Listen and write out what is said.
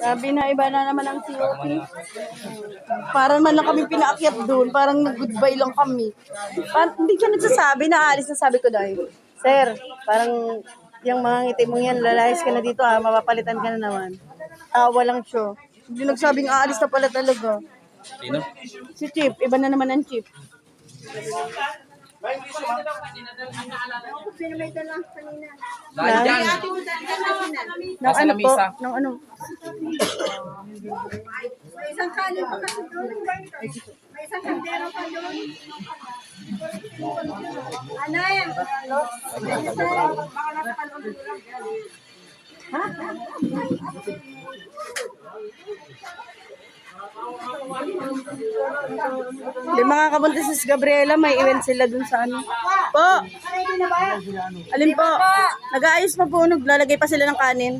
Sabi na iba na naman ang COP. Parang man lang kami pinaakyat doon, parang nag-goodbye lang kami. Parang, hindi ka nagsasabi na alis na sabi ko dahil. Sir, parang yung mga ngiti mong yan, lalayas ka na dito ah, mapapalitan ka na naman. Tawa lang siya. Hindi nagsabing aalis na pala talaga. Sino? Si Chip, iba na naman ang Chip. Dahil dyan. Ng Nasa ano po? lamisa. Ng ano? May isang kanin pa kasi doon. May isang kandero pa doon. Ano yan? Di mga kabuntis Gabriela, may event sila dun sa ano. Po! Alin po? Nag-aayos pa po, naglalagay pa sila ng kanin.